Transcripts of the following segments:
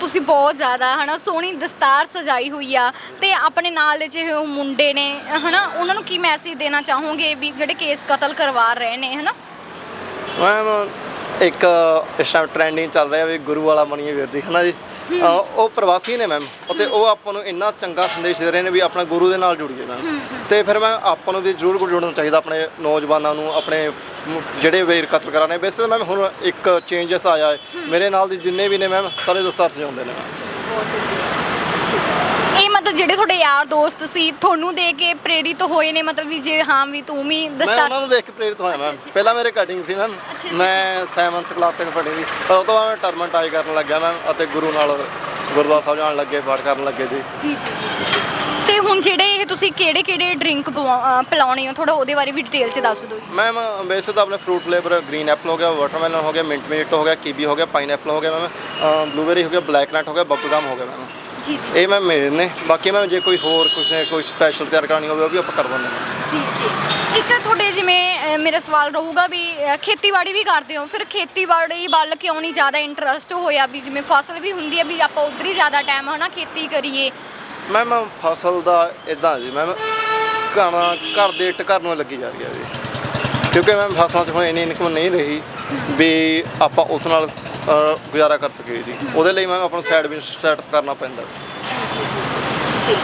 ਤੁਸੀਂ ਬਹੁਤ ਜ਼ਿਆਦਾ ਹਨਾ ਸੋਹਣੀ ਦਸਤਾਰ ਸਜਾਈ ਹੋਈ ਆ ਤੇ ਆਪਣੇ ਨਾਲ ਦੇ ਜਿਹੜੇ ਉਹ ਮੁੰਡੇ ਨੇ ਹਨਾ ਉਹਨਾਂ ਨੂੰ ਕੀ ਮੈਸੇਜ ਦੇਣਾ ਚਾਹੋਗੇ ਵੀ ਜਿਹੜੇ ਕੇਸ ਕਤਲ ਕਰਵਾ ਰਹੇ ਨੇ ਹਨਾ? ਮੈਮ ਇੱਕ ਇਸ ਟਾਈਮ ਟ੍ਰੈਂਡਿੰਗ ਚੱਲ ਰਿਹਾ ਵੀ ਗੁਰੂ ਵਾਲਾ ਬਣੀਏ ਵੀਰ ਜੀ ਹਨਾ ਜੀ? ਅਹ ਉਹ ਪ੍ਰਵਾਸੀ ਨੇ ਮੈਮ ਅਤੇ ਉਹ ਆਪਾਂ ਨੂੰ ਇੰਨਾ ਚੰਗਾ ਸੰਦੇਸ਼ ਦੇ ਰਹੇ ਨੇ ਵੀ ਆਪਣਾ ਗੁਰੂ ਦੇ ਨਾਲ ਜੁੜੀਏ ਮੈਮ ਤੇ ਫਿਰ ਮੈਂ ਆਪਾਂ ਨੂੰ ਵੀ ਜ਼ਰੂਰ ਜੁੜਨਾ ਚਾਹੀਦਾ ਆਪਣੇ ਨੌਜਵਾਨਾਂ ਨੂੰ ਆਪਣੇ ਜਿਹੜੇ ਵੀਰ ਕਤਲ ਕਰਾਣੇ ਵੈਸੇ ਮੈਮ ਹੁਣ ਇੱਕ ਚੇਂਜਸ ਆਇਆ ਹੈ। ਮੇਰੇ ਨਾਲ ਦੇ ਜਿੰਨੇ ਵੀ ਨੇ ਮੈਮ ਸਾਰੇ ਦਸਤਾਰ ਸਜਾਉਂਦੇ ਨੇ। ਇਹ ਮਤਲਬ ਜਿਹੜੇ ਤੁਹਾਡੇ ਯਾਰ ਦੋਸਤ ਸੀ ਤੁਹਾਨੂੰ ਦੇ ਕੇ ਪ੍ਰੇਰਿਤ ਹੋਏ ਨੇ? ਮਤਲਬ ਵੀ ਜੇ ਹਾਂ ਵੀ ਤੂੰ ਵੀ ਮੈਂ ਦਸਤਾਰ ਉਹਨਾਂ ਨੂੰ ਦੇਖ ਕੇ ਪ੍ਰੇਰਿਤ ਹੋਇਆ ਮੈਮ। ਪਹਿਲਾਂ ਮੇਰੇ ਕਟਿੰਗ ਸੀ ਮੈਮ ਮੈਂ 7th ਕਲਾਸ ਤੱਕ ਪੜ੍ਹੀ ਸੀ। ਪਰ ਉਹ ਤੋਂ ਬਾਅਦ ਮੈਂ ਟਰਮਨਟਾਈ ਕਰਨ ਲੱਗਿਆ ਮੈਮ ਅਤੇ ਗੁਰੂ ਨਾਲ ਗੁਰਦੁਆਰਾ ਸਾਹਿਬ ਜਾਣ ਲੱਗੇ ਪਾਠ ਕਰਨ ਲੱਗੇ ਜੀ ਜੀ ਜੀ ਜੀ ਜੀ। ਤੇ ਹੁਣ ਜਿਹੜੇ ਇਹ ਤੁਸੀਂ ਕਿਹੜੇ ਕਿਹੜੇ ਡਰਿੰਕ ਪਿਲਾਉਣੇ ਹੋ? ਥੋੜਾ ਉਹਦੇ ਬਾਰੇ ਵੀ ਡਿਟੇਲ 'ਚ ਦੱਸ ਦਿਓ ਮੈਮ ਵੈਸੇ ਤਾਂ ਆਪਣੇ ਫਰੂਟ ਫਲੇਵਰ ਗ੍ਰੀਨ ਐਪਲ ਹੋ ਗਿਆ ਵਾਟਰਮੈਲਨ ਹੋ ਗਿਆ ਮਿੰਟ ਮੀਟ ਹੋ ਗਿਆ ਕੀਵੀ ਹੋ ਗਿਆ ਪਾਈਨਐਪਲ ਹੋ ਗਿਆ ਮੈਮ ਬਲੂਬੇਰੀ ਹੋ ਗਿਆ ਬਲੈਕ ਨਟ ਹੋ ਗਿਆ ਬਬਲਗਮ ਹੋ ਗਿਆ ਮੈਮ ਜੀ ਜੀ। ਇਹ ਮੈਮ ਮੇਰੇ ਨੇ। ਬਾਕੀ ਮੈਮ ਜੇ ਕੋਈ ਹੋਰ ਕੁਝ ਕੋਈ ਸਪੈਸ਼ਲ ਤਿਆਰ ਕਰਨੀ ਹੋਵੇ ਉਹ ਵੀ ਆਪਾਂ ਕਰ ਦਿੰਦੇ ਹਾਂ। ਜੀ ਜੀ। ਇੱਕ ਤੁਹਾਡੇ ਜਿਵੇਂ ਮੇਰਾ ਸਵਾਲ ਰਹੂਗਾ ਵੀ ਖੇਤੀਬਾੜੀ ਵੀ ਕਰਦੇ ਹੋ ਫਿਰ ਖੇਤੀਬਾੜੀ ਵੱਲ ਕਿਉਂ ਨਹੀਂ ਜ਼ਿਆਦਾ ਇੰਟਰਸਟ ਹੋਇਆ? ਵੀ ਜਿਵੇਂ ਫਸਲ ਵੀ ਹੁੰਦੀ ਹੈ ਵੀ ਆਪਾਂ ਉਧਰ ਹੀ ਜ਼ਿਆਦਾ ਟਾਈਮ ਹਨਾ ਖੇਤੀ ਕਰੀਏ। ਮੈਮ ਫਸਲ ਦਾ ਇਦਾਂ ਜੀ ਮੈਮ ਘਣਾ ਘਰ ਦੇ ਇੱਟ ਘਰ ਨੂੰ ਲੱਗੀ ਜਾ ਰਹੀ ਹੈ ਜੀ। ਕਿਉਂਕਿ ਮੈਮ ਫਸਲਾਂ 'ਚ ਹੁਣ ਇੰਨੀ ਇਨਕਮ ਨਹੀਂ ਰਹੀ ਵੀ ਆਪਾਂ ਉਸ ਨਾਲ ਅਹ, ਗੁਜ਼ਾਰਾ ਕਰ ਸਕੀਏ ਜੀ। ਉਹਦੇ ਲਈ ਮੈਮ ਆਪਾਂ ਨੂੰ ਸਾਈਡ ਬਿਜ਼ਨਸ ਸਟਾਰਟ ਕਰਨਾ ਪੈਂਦਾ। ਜੀ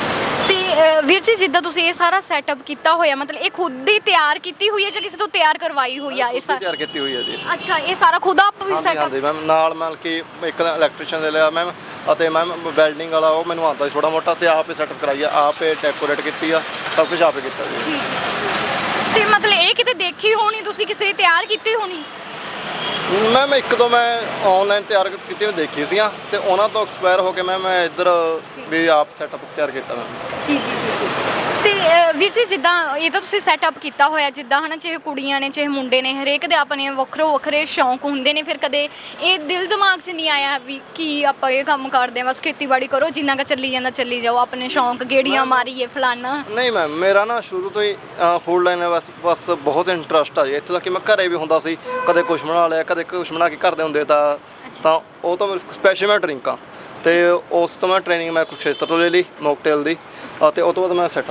ਤੇ ਵੀਰ ਜੀ ਜਿੱਦਾਂ ਤੁਸੀਂ ਇਹ ਸਾਰਾ ਸੈਟਅਪ ਕੀਤਾ ਹੋਇਆ ਮਤਲਬ ਇਹ ਖੁਦ ਹੀ ਤਿਆਰ ਕੀਤੀ ਹੋਈ ਹੈ ਜਾਂ ਕਿਸੇ ਤੋਂ ਤਿਆਰ ਕਰਵਾਈ ਹੋਈ ਆ? ਇਹ ਖੁਦ ਹੀ ਸਾਰਾ ਤਿਆਰ ਕੀਤੀ ਹੋਈ ਹੈ ਜੀ। ਅੱਛਾ ਇਹ ਸਾਰਾ ਖੁਦ ਆਪ ਵੀ ਹਾਂਜੀ ਸੈਟਅਪ ਹਾਂਜੀ ਮੈਮ। ਨਾਲ ਮਤਲਬ ਕਿ ਇੱਕ ਇਲੈਕਟ੍ਰੀਸ਼ੀਅਨ ਦੇ ਲਿਆ ਮੈਮ। ਅਤੇ ਮੈਮ ਵੈਲਡਿੰਗ ਵਾਲਾ ਉਹ ਮੈਨੂੰ ਆਉਂਦਾ ਸੀ ਛੋਟਾ ਮੋਟਾ ਤੇ ਆਪ ਸੈਟਅਪ ਕਰਾਈ ਆ, ਆਪ ਡੈਕੋਰੇਟ ਕੀਤੀ ਆ, ਸਭ ਕੁਝ ਆਪੇ ਕੀਤਾ ਜੀ ਤੇ ਮਤਲਬ ਇਹ ਕਿਤੇ ਦੇਖੀ ਹੋਣੀ ਤੁਸੀਂ, ਕਿਸੇ ਦੀ ਤਿਆਰ ਕੀਤੀ ਹੋਣੀ? ਮੈਮ ਇੱਕ ਤੋਂ ਮੈਂ ਆਨਲਾਈਨ ਤਿਆਰ ਕੀਤੀ ਹੋਈ ਦੇਖੀ ਸੀਆਂ ਤੇ ਉਹਨਾਂ ਤੋਂ ਐਕਸਪਾਇਰ ਹੋ ਕੇ ਮੈਂ ਮੈਂ ਇੱਧਰ ਵੀ ਆਪ ਸੈਟਅਪ ਤਿਆਰ ਕੀਤਾ ਮੈਂ। ਜੀ ਜੀ ਜੀ ਜੀ। ਤੇ ਅਹ, ਵੀਰ ਜੀ ਜਿੱਦਾਂ ਇਹ ਤਾਂ ਤੁਸੀਂ ਸੈਟਅਪ ਕੀਤਾ ਹੋਇਆ ਜਿੱਦਾਂ ਹਨਾ ਚਾਹੇ ਕੁੜੀਆਂ ਨੇ ਚਾਹੇ ਮੁੰਡੇ ਨੇ ਹਰੇਕ ਦੇ ਆਪਣੇ ਵੱਖਰੋ ਵੱਖਰੇ ਸ਼ੌਂਕ ਹੁੰਦੇ ਨੇ ਫਿਰ ਕਦੇ ਇਹ ਦਿਲ ਦਿਮਾਗ 'ਚ ਨਹੀਂ ਆਇਆ ਵੀ ਕੀ ਆਪਾਂ ਇਹ ਕੰਮ ਕਰਦੇ ਹਾਂ ਬਸ ਖੇਤੀਬਾੜੀ ਕਰੋ ਜਿੰਨਾ ਕ ਚੱਲੀ ਜਾਂਦਾ ਚੱਲੀ ਜਾਓ ਆਪਣੇ ਸ਼ੌਂਕ ਗੇੜੀਆਂ ਮਾਰੀਏ ਫਲਾਨਾ। ਨਹੀਂ ਮੈਮ ਮੇਰਾ ਨਾ ਸ਼ੁਰੂ ਤੋਂ ਹੀ ਫੂਡ ਲਾਈਨ ਬਸ ਬਸ ਬਹੁਤ ਇੰਟਰਸਟ ਆ ਜੀ। ਇੱਥੋਂ ਤੱਕ ਕਿ ਮੈਂ ਘਰੇ ਵੀ ਹੁੰਦਾ ਸੀ ਕਦੇ ਕੁਛ ਬਣਾ ਲਿਆ ਕਦੇ ਕੁਛ ਬਣਾ ਕੇ ਘਰ ਦੇ ਹੁੰਦੇ ਤਾਂ ਤਾਂ ਉਹ ਤਾਂ ਸਪੈਸ਼ਲ ਮੈਂ ਡਰਿੰਕਾਂ। ਤੇ ਉਸ ਤੋਂ ਮੈਂ ਟ੍ਰੇਨਿੰਗ ਮੈਂ ਕੁਛੇਤਰ ਤੋਂ ਲੈ ਲਈ ਮੋਕਟੇਲ ਦੀ ਅਤੇ ਉਹ ਤੋਂ ਬਾਅਦ ਮੈਂ ਸੈਟਅਪ